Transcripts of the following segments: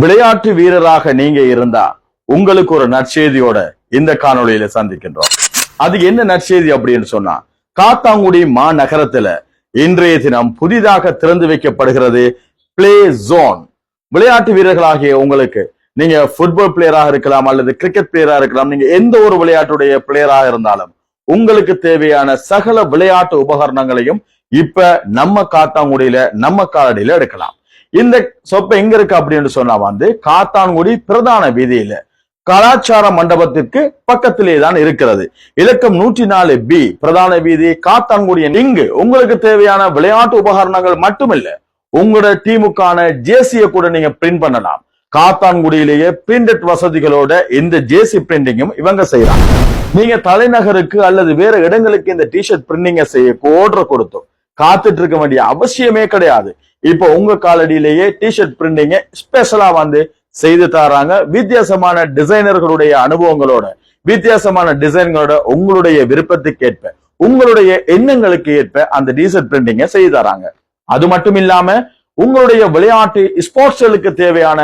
விளையாட்டு வீரராக நீங்க இருந்தா உங்களுக்கு ஒரு நற்செய்தியோட இந்த காணொளியில சந்திக்கின்றோம். அது என்ன நற்செய்தி அப்படின்னு சொன்னா காத்தாங்குடி மாநகரத்துல இன்றைய தினம் புதிதாக திறந்து வைக்கப்படுகிறது பிளே ஜோன் விளையாட்டு வீரர்களாகிய உங்களுக்கு நீங்க ஃபுட்பால் பிளேயராக இருக்கலாம் அல்லது கிரிக்கெட் பிளேயரா இருக்கலாம் நீங்க எந்த ஒரு விளையாட்டுடைய பிளேயராக இருந்தாலும் உங்களுக்கு தேவையான சகல விளையாட்டு உபகரணங்களையும் இப்ப நம்ம காத்தாங்குடியில நம்ம காலடியில எடுக்கலாம். இந்த சொப்ப எங்க இருக்கு அப்படின்னு சொன்னா வந்து காத்தான்குடி பிரதான வீதியில கலாச்சார மண்டபத்திற்கு பக்கத்திலே தான் இருக்கிறது. இலக்கம் நூற்றி நாலு பி பிரதான வீதி காத்தான்குடி இங்கு உங்களுக்கு தேவையான விளையாட்டு உபகரணங்கள் மட்டுமில்ல. உங்களோட டீமுக்கான ஜேசிய கூட நீங்க பிரிண்ட் பண்ணலாம். காத்தான்குடியிலேயே பிரிண்டட் வசதிகளோட இந்த ஜேசி பிரிண்டிங்கும் இவங்க செய்யறாங்க. நீங்க தலைநகருக்கு அல்லது வேற இடங்களுக்கு இந்த டிஷர்ட் பிரிண்டிங்க செய்ய ஆர்டர் கொடுத்தோம். காத்துட்டு இருக்க வேண்டிய அவசியமே கிடையாது. இப்போ உங்க காலடியிலேயே டிஷர்ட் பிரிண்டிங்க ஸ்பெஷலா வந்து செய்து தராங்க. வித்தியாசமான டிசைனர்களுடைய அனுபவங்களோட வித்தியாசமான டிசைன்களோட உங்களுடைய விருப்பத்துக்கு ஏற்ப உங்களுடைய எண்ணங்களுக்கு ஏற்ப அந்த டிஷர்ட் பிரிண்டிங்க செய்து தராங்க. அது மட்டும் இல்லாம உங்களுடைய விளையாட்டு ஸ்போர்ட்ஸ்களுக்கு தேவையான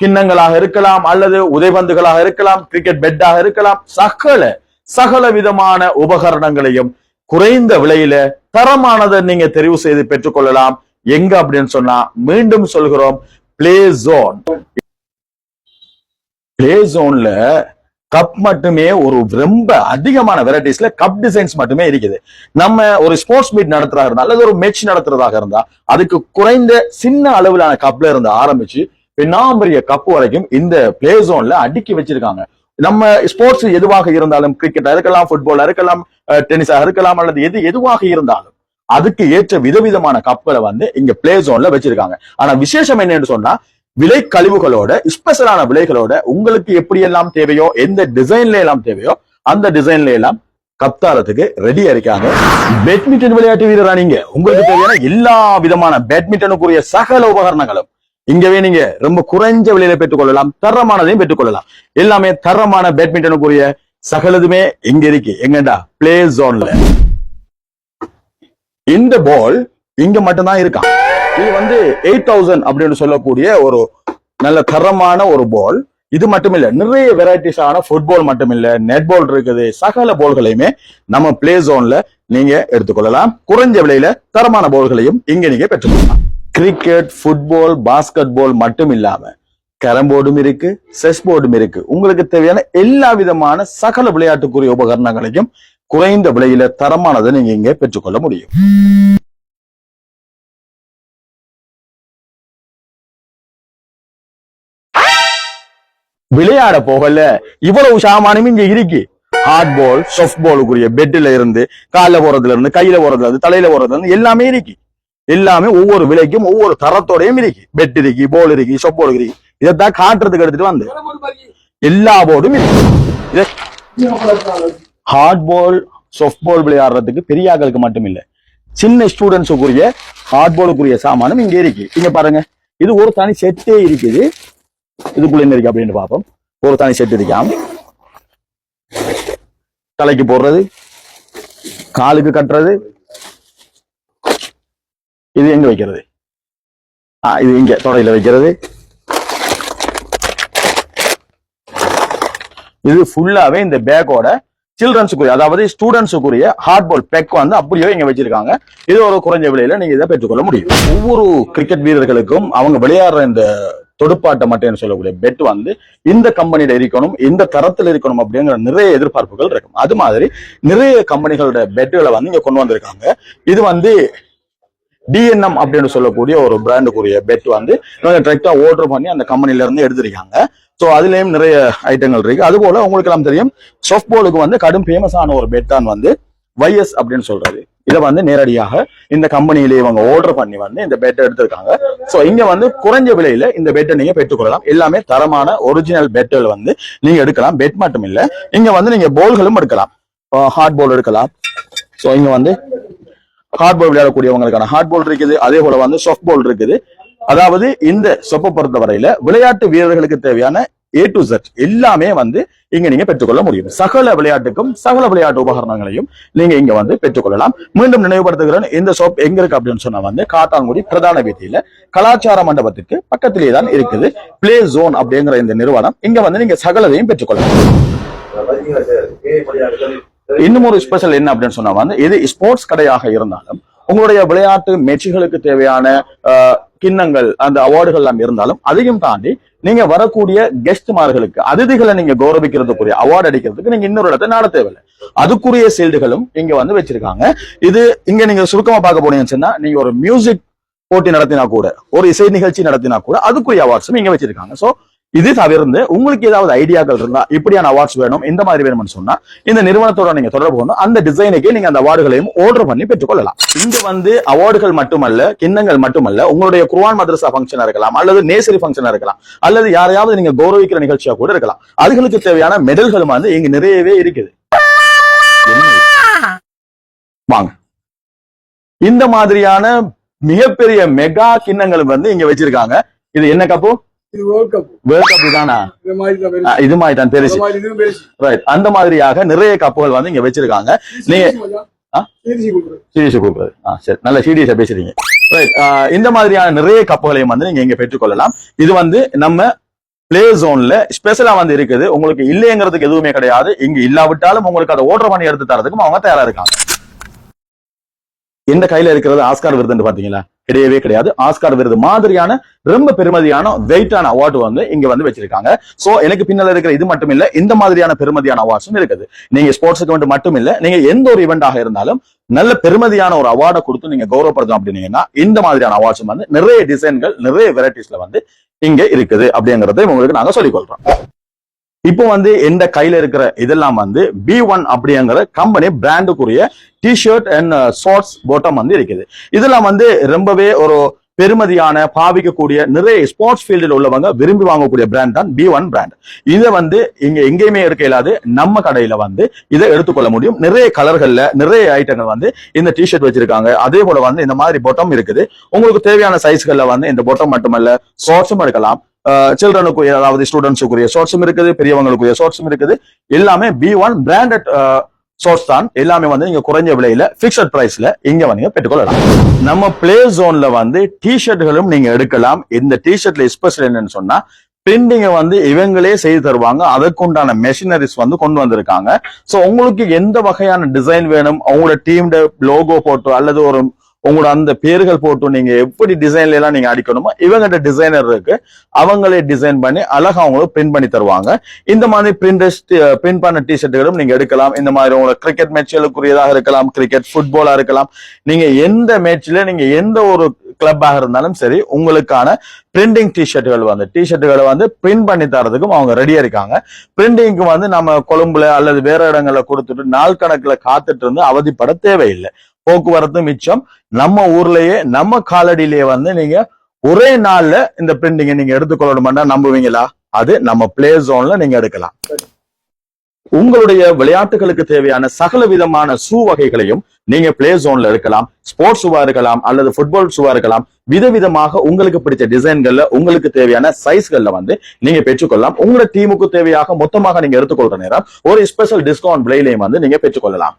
கிண்ணங்களாக இருக்கலாம் அல்லது உதைபந்துகளாக இருக்கலாம் கிரிக்கெட் பெட்டாக இருக்கலாம் சகல சகல விதமான உபகரணங்களையும் குறைந்த விலையில தரமானதை நீங்க தெரிவு செய்து பெற்றுக்கொள்ளலாம். எங்க அப்படின்னு சொன்னா மீண்டும் சொல்கிறோம் பிளே ஜோன் பிளே ஜோன்ல கப் மட்டுமே ஒரு ரொம்ப அதிகமான வெரைட்டிஸ்ல கப் டிசைன்ஸ் மட்டுமே இருக்குது. நம்ம ஒரு ஸ்போர்ட்ஸ் மீட் நடத்துறதாக இருந்தா அல்லது ஒரு மேட்ச் நடத்துறதாக இருந்தா அதுக்கு குறைந்த சின்ன அளவிலான கப்ல இருந்து ஆரம்பிச்சு பெண்ணாம்பரிய கப் வரைக்கும் இந்த பிளே ஜோன்ல அடுக்கி வச்சிருக்காங்க. நம்ம ஸ்போர்ட்ஸ் எதுவாக இருந்தாலும் கிரிக்கெட்டா இருக்கலாம் ஃபுட்பாலா இருக்கலாம் டென்னிஸா இருக்கலாம் அல்லது எது எதுவாக இருந்தாலும் அதுக்கு ஏற்ற விதவிதமான கப்களை வந்து இங்க பிளே ஜோன்ல வச்சிருக்காங்க. ஆனா விசேஷம் என்னன்னு சொன்னா விலை கழிவுகளோட ஸ்பெஷலான விலைகளோட உங்களுக்கு எப்படி எல்லாம் தேவையோ எந்த டிசைன்ல எல்லாம் தேவையோ அந்த டிசைன்ல எல்லாம் கப்தாரத்துக்கு ரெடியா இருக்காங்க. பேட்மிண்டன் விளையாட்டு வீரரா நீங்க. உங்களுக்கு தேவையான எல்லா விதமான பேட்மிண்டனுக்குரிய சகல உபகரணங்களும் இங்கவே நீங்க ரொம்ப குறைஞ்ச விலையில பெற்றுக்கொள்ளலாம் தரமானதையும் பெற்றுக்கொள்ளலாம் எல்லாமே தரமான பேட்மிண்டனுக்குரிய சகலதுமே இங்க இருக்கு. எங்கடா? பிளே ஜோன்ல இந்த பால் இங்க மட்டும்தான் இருக்கான். இது வந்து எயிட் தௌசண்ட் அப்படின்னு சொல்லக்கூடிய ஒரு நல்ல தரமான ஒரு பால் இது மட்டும் இல்ல நிறைய வெரைட்டிஸ் ஆன ஃபுட்பால் மட்டும் இல்ல நெட் பால் இருக்குது சகல பால்களையுமே நம்ம பிளே ஜோன்ல நீங்க எடுத்துக்கொள்ளலாம். குறைஞ்ச விலையில தரமான பால்களையும் இங்க நீங்க பெற்றுக்கொள்ளலாம். கிரிக்கெட் ஃபுட்பால் பாஸ்கெட் பால் மட்டும் இல்லாம கேரம் போர்டும் இருக்கு செஸ் போர்டும் இருக்கு. உங்களுக்கு தேவையான எல்லா விதமான சகல விளையாட்டுக்குரிய உபகரணங்களையும் குறைந்த விலையில தரமானதை நீங்க இங்க பெற்றுக்கொள்ள முடியும். விளையாட போகல இவ்வளவு சாமானும் இங்க இருக்கு. ஹார்ட் பால் சாஃப்ட் பாலுக்குரிய பெட்ல இருந்து காலில் போறதுல இருந்து கையில போறதுல இருந்து தலையில போறதுல இருந்து எல்லாமே இருக்கு. எல்லாமே ஒவ்வொரு விலைக்கும் ஒவ்வொரு தரத்தோடையும் இருக்கு. பெட் இருக்கு பால் இருக்கு சொப் பால் இருக்கு. இதைத்தான் காட்டுறதுக்கு எடுத்துட்டு வந்து எல்லா போர்டும் இருக்கு. ஹார்ட் பால் சாஃப்ட் பால் விளையாடுறதுக்கு பெரிய ஆட்களுக்கு மட்டும் இல்லை சின்ன ஸ்டூடெண்ட்ஸுக்குரிய ஹார்ட் பாலுக்குரிய சாமானும் இங்கே இருக்கு. இங்க பாருங்க. இது ஒரு தனி செட்டே இருக்குது. இதுக்குள்ள என்ன இருக்கு அப்படின்னு பார்ப்போம். ஒரு தனி செட் இருக்காம் தலைக்கு போடுறது. காலுக்கு கட்டுறது. இது எங்க வைக்கிறது? இது இங்க தொடையில வைக்கிறது. இது ஃபுல்லாவே இந்த பேக்கோட சில்ட்ரன்ஸுக்குரிய அதாவது ஸ்டூடெண்ட்ஸுக்குரிய ஹார்ட் பால் பெக் வந்து அப்படியே இங்க வச்சிருக்காங்க. இது ஒரு குறைஞ்ச விலையில நீங்க இதை பெற்றுக்கொள்ள முடியும். ஒவ்வொரு கிரிக்கெட் வீரர்களுக்கும் அவங்க விளையாடுற இந்த தொடுப்பாட்ட மட்டும் சொல்லக்கூடிய பெட் வந்து இந்த கம்பெனியில இருக்கணும் இந்த தரத்தில் இருக்கணும் அப்படிங்கிற நிறைய எதிர்பார்ப்புகள் இருக்கும். அது மாதிரி நிறைய கம்பெனிகளோட பெட்டுகளை வந்து இங்க கொண்டு வந்திருக்காங்க. இது வந்து டிஎன்எம் அப்படின்னு சொல்லக்கூடிய ஒரு பிராண்டுக்குரிய பெட் வந்து டைரக்டா ஓர்டர் பண்ணி அந்த கம்பெனில இருந்து எடுத்திருக்காங்க. ஸோ அதுலேயும் நிறைய ஐட்டங்கள் இருக்கு. அது போல உங்களுக்கு எல்லாம் தெரியும் சாஃப்ட் பாலுக்கு வந்து கடும் ஃபேமஸான ஒரு பெட் தான் வந்து வைஎஸ் அப்படின்னு சொல்றது இதை வந்து நேரடியாக இந்த கம்பெனியிலே இவங்க ஆர்டர் பண்ணி வந்து இந்த பெட்டை எடுத்திருக்காங்க. ஸோ இங்க வந்து குறைஞ்ச விலையில இந்த பெட்டை நீங்க பெற்றுக்கொள்ளலாம். எல்லாமே தரமான ஒரிஜினல் பெட்டுகள் வந்து நீங்க எடுக்கலாம். பெட் மட்டும் இல்ல இங்க வந்து நீங்க போல்களும் எடுக்கலாம். ஹார்ட் போல் எடுக்கலாம். ஸோ இங்க வந்து ஹார்ட் பால் விளையாடக்கூடியவங்களுக்கான ஹார்ட் பால் இருக்குது. அதே போல வந்து சாஃப்ட் பால் இருக்குது. அதாவது இந்த சொப்பை பொறுத்த வரையில விளையாட்டு வீரர்களுக்கு தேவையான ஏ டு செட் எல்லாமே வந்து இங்க நீங்க பெற்றுக்கொள்ள முடியும். சகல விளையாட்டுக்கும் சகல விளையாட்டு உபகரணங்களையும் நீங்க இங்க வந்து பெற்றுக்கொள்ளலாம். மீண்டும் நினைவுபடுத்துகிறேன் இந்த ஷாப் எங்க இருக்கு அப்படின்னு சொன்னா வந்து காத்தான்குடி பிரதான வீதியில கலாச்சார மண்டபத்துக்கு பக்கத்திலேயே தான் இருக்குது. பிளே ஜோன் அப்படிங்கிற இந்த நிறுவனம். இங்க வந்து நீங்க சகலதையும் பெற்றுக்கொள்ளலாம். இன்னும் ஒரு ஸ்பெஷல் என்ன அப்படின்னு சொன்னா வந்து இது ஸ்போர்ட்ஸ் கடையாக இருந்தாலும் உங்களுடைய விளையாட்டு மெச்சுகளுக்கு தேவையான கிண்ணங்கள் அந்த அவார்டுகள் எல்லாம் இருந்தாலும் அதையும் தாண்டி நீங்க வரக்கூடிய கெஸ்ட்மார்களுக்கு அதிதிகளை நீங்க கௌரவிக்கிறதுக்குரிய அவார்டு அடிக்கிறதுக்கு நீங்க இன்னொரு இடத்தை நாட தேவையில்லை. அதுக்குரிய சீல்டுகளும் இங்க வந்து வச்சிருக்காங்க. இது இங்க நீங்க சுருக்கமா பார்க்க போனீங்கன்னு சொன்னா நீங்க ஒரு மியூசிக் போட்டி நடத்தினா கூட ஒரு இசை நிகழ்ச்சி நடத்தினா கூட அதுக்குரிய அவார்ட்ஸும் இங்க வச்சிருக்காங்க. சோ இது தவிர்த்து உங்களுக்கு ஏதாவது ஐடியாக்கள் இருந்தா இப்படியான அவார்ட்ஸ் வேணும் இந்த மாதிரி வேணும்னு சொன்னா இந்த நிறுவனத்தோட நீங்க தொடர்பு கொண்டு அந்த டிசைனுக்கு நீங்க அந்த அவார்டுகளையும் ஆர்டர் பண்ணி பெற்றுக்கொள்ளலாம். இங்க வந்து அவார்டுகள் மட்டுமல்ல கிண்ணங்கள் மட்டுமல்ல உங்களுடைய குர்வான் மதரசா ஃபங்க்ஷனா இருக்கலாம் அல்லது நேசரி ஃபங்க்ஷனா இருக்கலாம் அல்லது யாரையாவது நீங்க கௌரவிக்கிற நிகழ்ச்சியா கூட இருக்கலாம். அதுகளுக்கு தேவையான மெடல்களும் வந்து இங்க நிறையவே இருக்குது. வாங்க. இந்த மாதிரியான மிகப்பெரிய மெகா கிண்ணங்கள் வந்து இங்க வச்சிருக்காங்க. இது என்ன கப்பு? இது மாதிரி தான் பெருசு. ரைட் அந்த மாதிரியாக நிறைய கப்புகள் வந்து இங்க வச்சிருக்காங்க. நீங்க-. சீரியஸ் கூப்பிடுறது. ஆ சரி. நல்ல சீரியஸா பேசுறீங்க. ரைட் இந்த மாதிரியான நிறைய கப்புகளையும் வந்து நீங்க இங்க பெற்றுக்கொள்ளலாம். இது வந்து நம்ம பிளே ஜோன்ல ஸ்பெஷலா வந்து இருக்குது. உங்களுக்கு இல்லைங்கிறதுக்கு எதுவுமே கிடையாது. இங்க இல்லாவிட்டாலும் உங்களுக்கு அதை ஓட்டர் பண்ணி எடுத்து தரதுக்கும் அவங்க தயாரா இருக்காங்க. இந்த கையில இருக்கிறது ஆஸ்கார் விருதுன்னு பாத்தீங்களா? கிடையவே கிடையாது. ஆஸ்கார் விருது மாதிரியான ரொம்ப பெருமதியான வெயிட்டான அவார்டு வந்து இங்க வந்து வச்சிருக்காங்க. சோ எனக்கு பின்னால இருக்கிற இது மட்டும் இல்ல இந்த மாதிரியான பெருமதியான அவார்ட்ஸும் இருக்குது. நீங்க ஸ்போர்ட்ஸுக்கு வந்து மட்டும் இல்ல நீங்க எந்த ஒரு இவெண்டாக இருந்தாலும் நல்ல பெருமதியான ஒரு அவார்டை கொடுத்து நீங்க கௌரவப்படுத்தணும் அப்படின்னீங்கன்னா இந்த மாதிரியான அவார்ட்ஸும் வந்து நிறைய டிசைன்கள் நிறைய வெரைட்டிஸ்ல வந்து இங்க இருக்குது அப்படிங்கறதை உங்களுக்கு நாங்க சொல்லிக் கொள்றோம். இப்போ வந்து எந்த கையில இருக்கிற இதெல்லாம் வந்து பி ஒன் அப்படிங்கிற company பிராண்டுக்குரிய T shirt and shorts bottom வந்து இருக்குது. இதெல்லாம் வந்து ரொம்பவே ஒரு பெருமதியான பாவிக்கக்கூடிய நிறைய ஸ்போர்ட்ஸ் ஃபீல்டில் உள்ளவங்க விரும்பி வாங்கக்கூடிய பிராண்ட் தான் பி ஒன் பிராண்ட் இதை வந்து இங்க எங்கேயுமே இருக்க இல்லாது நம்ம கடையில வந்து இதை எடுத்துக்கொள்ள முடியும். நிறைய கலர்கள்ல நிறைய ஐட்டங்கள் வந்து இந்த டிஷர்ட் வச்சிருக்காங்க. அதே போல வந்து இந்த மாதிரி பொட்டம் இருக்குது. உங்களுக்கு தேவையான சைஸ்கள்ல வந்து இந்த பொட்டம் மட்டுமல்ல ஷார்ட்ஸும் எடுக்கலாம் சில்ட்ரனுக்குரிய அதாவது ஸ்டூடெண்ட்ஸுக்குரிய ஷார்ட்ஸும் இருக்குது பெரியவங்களுக்குரிய ஷார்ட்ஸும் இருக்குது. எல்லாமே பி ஒன் பிராண்டட் சோர்ஸ் தான். எல்லாமே வந்து நீங்க குறைஞ்ச விலையில பிக்சட் பிரைஸ்ல இங்க வந்து நீங்க பெற்றுக்கொள்ளலாம். நம்ம பிளே ஜோன்ல வந்து டிஷர்ட்களும் நீங்க எடுக்கலாம். இந்த டிஷர்ட்ல ஸ்பெஷல் என்னன்னு சொன்னா பிரிண்டிங்கை வந்து இவங்களே செய்து தருவாங்க. அதற்குண்டான மெஷினரிஸ் வந்து கொண்டு வந்திருக்காங்க. சோ உங்களுக்கு எந்த வகையான டிசைன் வேணும்? அவங்களோட டீம் லோகோ போட்டோ அல்லது ஒரு உங்களோட அந்த பேர்கள் போட்டு நீங்க எப்படி டிசைன்ல எல்லாம் நீங்க அடிக்கணுமோ இவங்கிட்ட டிசைனர் இருக்கு. அவங்களே டிசைன் பண்ணி அழகா அவங்களுக்கு பிரிண்ட் பண்ணி தருவாங்க. இந்த மாதிரி பிரிண்ட் பிரிண்ட் பண்ண டிஷர்ட்டுகளும் நீங்க எடுக்கலாம். இந்த மாதிரி உங்களுக்கு கிரிக்கெட் மேட்ச்களுக்குரியதாக இருக்கலாம் கிரிக்கெட் ஃபுட்பாலா இருக்கலாம். நீங்க எந்த மேட்ச்ல நீங்க எந்த ஒரு கிளப்பாக இருந்தாலும் சரி உங்களுக்கான பிரிண்டிங் டிஷர்ட்டுகள் வந்து டிஷர்ட்டுகளை வந்து பிரிண்ட் பண்ணி தரதுக்கும் அவங்க ரெடியா இருக்காங்க. பிரிண்டிங்க்கு வந்து நம்ம கொழும்புல அல்லது வேற இடங்களில் கொடுத்துட்டு நாள் கணக்கில் காத்துட்டு இருந்து அவதிப்பட தேவையில்லை. போக்குவரத்து மிச்சம். நம்ம ஊர்லயே நம்ம காலடியிலேயே வந்து நீங்க ஒரே நாள்ல இந்த பிரிண்டிங்கை நீங்க எடுத்துக்கொள்ளணும்னா நம்புவீங்களா? அது நம்ம பிளே ஜோன்ல நீங்க எடுக்கலாம். உங்களுடைய விளையாட்டுகளுக்கு தேவையான சகல விதமான ஷூ வகைகளையும் நீங்க பிளே ஜோன்ல இருக்கலாம் ஸ்போர்ட்ஸ் ஷூவா இருக்கலாம் அல்லது ஃபுட்பால் ஷூவா இருக்கலாம். விதவிதமாக உங்களுக்கு பிடிச்ச டிசைன்கள்ல உங்களுக்கு தேவையான சைஸ்கள்ல வந்து நீங்க பெற்றுக்கொள்ளலாம். உங்களோட டீமுக்கு தேவையாக மொத்தமாக நீங்க எடுத்துக்கொள்ற நேரம் ஒரு ஸ்பெஷல் டிஸ்கவுண்ட் விலையிலையும் வந்து நீங்க பெற்றுக்கொள்ளலாம்.